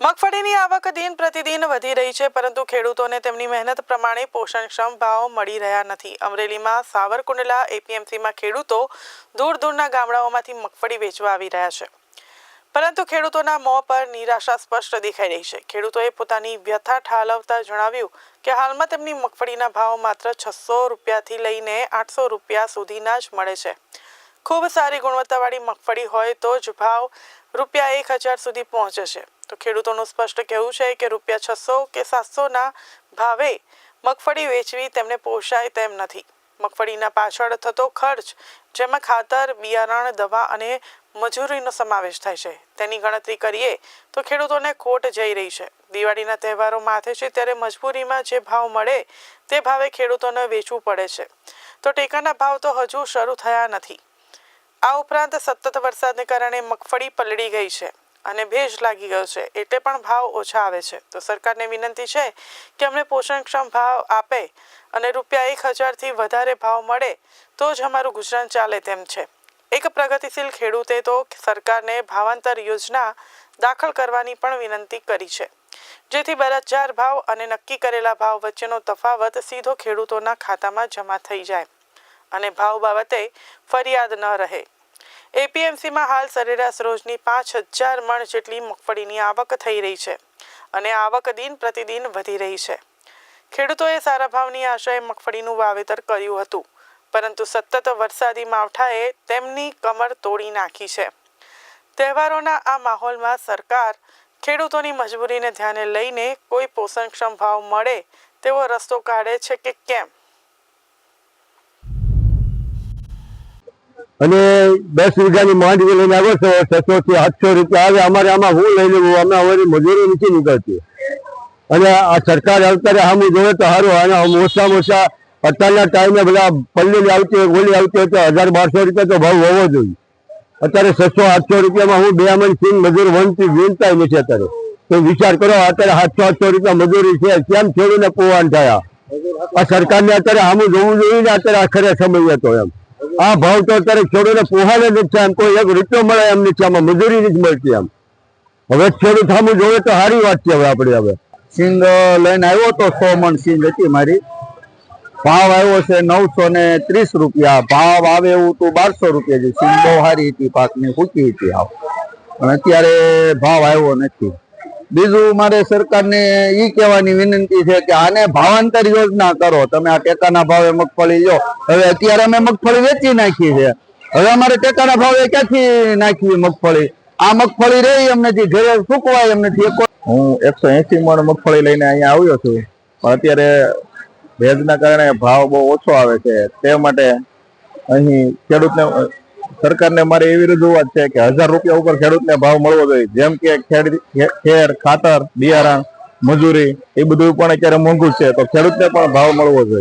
મગફળીની આવક દિન પ્રતિદિન વધી રહી છે, પરંતુ ખેડૂતોને તેમની મહેનત પ્રમાણે પોષણક્ષમ ભાવ મળી રહ્યા નથી. અમરેલીમાં સાવરકુંડલા એપીએમસીમાં ખેડૂતો દૂર દૂરના ગામડાઓમાંથી મગફળી વેચવા આવી રહ્યા છે. પરંતુ ખેડૂતોના મોં પર નિરાશા સ્પષ્ટ દેખાઈ રહી છે. ખેડૂતોએ પોતાની વ્યથા ઠાલવતા જણાવ્યું કે હાલમાં તેમની મગફળીના ભાવ માત્ર છસો રૂપિયાથી લઈને આઠસો રૂપિયા સુધીના જ મળે છે. ખૂબ સારી ગુણવત્તાવાળી મગફળી હોય તો જ ભાવ રૂપિયા એક હજાર સુધી પહોંચે છે. તો ખેડૂતોનું સ્પષ્ટ કહેવું છે કે રૂપિયા છસો કે સાતસોના ભાવે મગફળી વેચવી તેમને પોષાય તેમ નથી. મગફળીના પાછળ થતો ખર્ચ, જેમાં ખાતર, બિયારણ, દવા અને મજૂરીનો સમાવેશ થાય છે. તેની ગણતરી કરીએ તો ખેડૂતોને ખોટ જઈ રહી છે. દિવાળીના તહેવારો માથે છે ત્યારે મજબૂરીમાં જે ભાવ મળે તે ભાવે ખેડૂતોને વેચવું પડે છે. તો ટેકાના ભાવ તો હજુ શરૂ થયા નથી. આ ઉપરાંત સતત વરસાદને કારણે મગફળી પલળી ગઈ છે અને ભેજ લાગી ગયો છે. એટલે પણ ભાવ ઓછા આવે છે. તો સરકારને વિનંતી છે કે અમને પોષણક્ષમ ભાવ આપે અને રૂપિયા એક હજારથી વધારે ભાવ મળે તો જ અમારું ગુજરાન ચાલે તેમ છે. એક પ્રગતિશીલ ખેડૂતે તો સરકારને ભાવાંતર યોજના દાખલ કરવાની પણ વિનંતી કરી છે. જેથી બજાર ભાવ અને નક્કી કરેલા ભાવ વચ્ચેનો તફાવત સીધો ખેડૂતોના ખાતામાં જમા થઈ જાય. અને ભાવ બાબતે ફરિયાદ ન રહે. એપીએમસીમાં હાલ સરેરાશ રોજની પાંચ હજાર મણ જેટલી મગફળીની આવક થઈ રહી છે અને આવક દિન પ્રતિદિન વધી રહી છે. ખેડૂતોએ સારા ભાવની આશાએ મગફળીનું વાવેતર કર્યું હતું, પરંતુ સતત વરસાદી માવઠાએ તેમની કમર તોડી નાખી છે. તહેવારોના આ માહોલમાં સરકાર ખેડૂતોની મજબૂરીને ધ્યાને લઈને કોઈ પોષણક્ષમ ભાવ મળે તેવો રસ્તો કાઢે છે કે કેમ? અને દસ વીઘાની માંડવી લઈને આવ્યો છો છસો થી આઠસો રૂપિયા આવે, અમારે આમાં હું લઈ લેવું, અમે અમારી મજૂરી નથી નીકળતી. અને આ સરકાર અત્યારે આમ જોવે તો સારું, અને ઓછામાં ઓછા અત્યારના ટાઈમે બધા પલ્લી આવતી હોય ગોળી આવતી હોય તો હજાર બારસો રૂપિયા તો ભાવ હોવો જોઈએ. અત્યારે છસો આઠસો રૂપિયામાં હું બે મણ સિંગ મજૂર વનથી વીણતા નથી અત્યારે. તો વિચાર કરો, અત્યારે સાતસો આઠસો રૂપિયા મજૂરી છે, કેમ ખેડૂને પોવાન થયા? આ સરકારને અત્યારે આમ જોવું જોઈએ ને, અત્યારે આખરે સમય હતો એમ. આ ભાવ તો અત્યારે ખેડૂતને પોહાને નથી એમ કોઈ એક રૂપિયો મળે એમ નથી, આમાં મજૂરી નથી મળતી એમ હવે ખેડૂત સામું જોવે તો સારી વાત છે હવે આપણે હવે. સિંગ લઈને આવ્યો તો સો મણ સિંગ હતી મારી. ભાવ આવ્યો છે નવસો ને ત્રીસ રૂપિયા. ભાવ આવે એવું તો બારસો રૂપિયા છે. સિંગ બહુ સારી હતી, પાકની ફૂકી હતી આવ પણ અત્યારે ભાવ આવ્યો નથી. બીજું મારે સરકારને ઈ કહેવાની વિનંતી છે કે આને ભાવાંતર યોજના કરો. તમે આ ટેકાના ભાવે મગફળી લો. હવે અત્યારે અમે મગફળી વેચી નાખી છે. હવે અમારે ટેકાના ભાવે ક્યાંથી નાખી મગફળી? આ મગફળી રહી એમ નથી ઘરે સૂકવાય એમ હું એકસો એસી મણ મગફળી લઈને અહીંયા આવ્યો છું. પણ અત્યારે ભેજના કારણે ભાવ બહુ ઓછો આવે છે. તે માટે અહીં ખેડૂતને સરકારને મારે એવી રજૂઆત છે કે હજાર રૂપિયા ઉપર ખેડૂતને ભાવ મળવો જોઈએ. જેમ કે ખેર ખાતર, બિયારણ, મજૂરી, એ બધું પણ અત્યારે મોંઘું છે. તો ખેડૂતને પણ ભાવ મળવો જોઈએ.